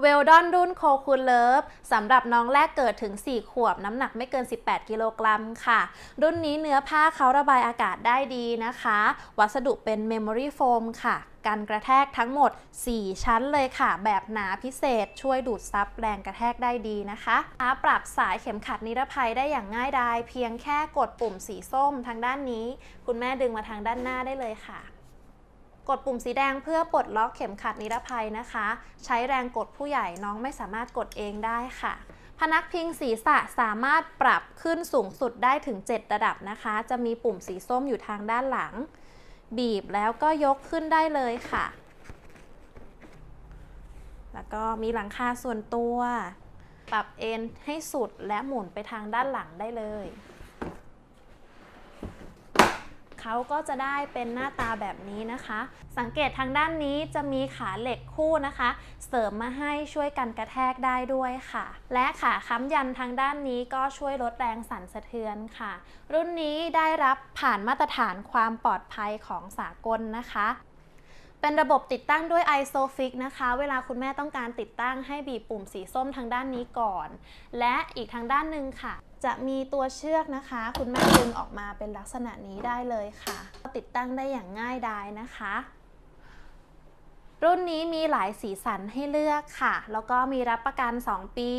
เวลดอนรุ่นโคคูลเลิฟสำหรับน้องแรกเกิดถึง 4 ขวบ น้ำหนักไม่เกิน 18 กิโลกรัมค่ะ รุ่นนี้เนื้อผ้าเขาระบายอากาศได้ดีนะคะ วัสดุเป็นเมมโมรี่โฟมค่ะกันกระแทกทั้งหมด 4 ชั้นเลยค่ะ แบบหนาพิเศษช่วยดูดซับแรงกระแทกได้ดีนะคะปรับสายเข็มขัดนิรภัยได้อย่างง่ายดายเพียงแค่กดปุ่มสีส้มทางด้านนี้ คุณแม่ดึงมาทางด้านหน้าได้เลยค่ะ กดปุ่มสีแดงเพื่อปลดล็อกเข็มขัดนิรภัยนะคะ ใช้แรงกดผู้ใหญ่น้องไม่สามารถกดเองได้ค่ะ พนักพิงศีรษะสามารถปรับขึ้นสูงสุดได้ถึง 7 ระดับนะคะ จะมีปุ่มสีส้มอยู่ทางด้านหลัง บีบแล้วก็ยกขึ้นได้เลยค่ะ แล้วก็มีหลังคาส่วนตัว ปรับเอนให้สุดและหมุนไปทางด้านหลังได้เลย เขาก็จะได้เป็นหน้าตาแบบนี้นะคะ สังเกตทางด้านนี้จะมีขาเหล็กคู่นะคะ เสริมมาให้ช่วยกันกระแทกได้ด้วยค่ะ และขาค้ำยันทางด้านนี้ก็ช่วยลดแรงสั่นสะเทือนค่ะ รุ่นนี้ได้รับผ่านมาตรฐานความปลอดภัยของสากลนะคะ เป็นระบบติดตั้งด้วย ISOFIX นะคะ เวลาคุณแม่ต้องการติดตั้งให้บีบปุ่มสีส้มทางด้านนี้ก่อน และอีกทางด้านหนึ่งค่ะ จะมีตัวเชือกนะคะ คุณแม่ดึงออกมาเป็นลักษณะนี้ได้เลยค่ะ ติดตั้งได้อย่างง่ายดายนะคะ รุ่นนี้มีหลายสีสันให้เลือกค่ะ แล้วก็มีรับประกัน 2 ปี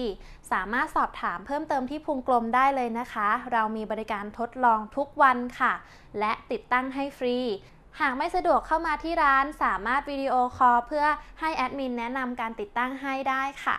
สามารถสอบถามเพิ่มเติมที่พุงกลมได้เลยนะคะ เรามีบริการทดลองทุกวันค่ะ และติดตั้งให้ฟรี หากไม่สะดวกเข้ามาที่ร้านสามารถวิดีโอคอลเพื่อให้แอดมินแนะนำการติดตั้งให้ได้ค่ะ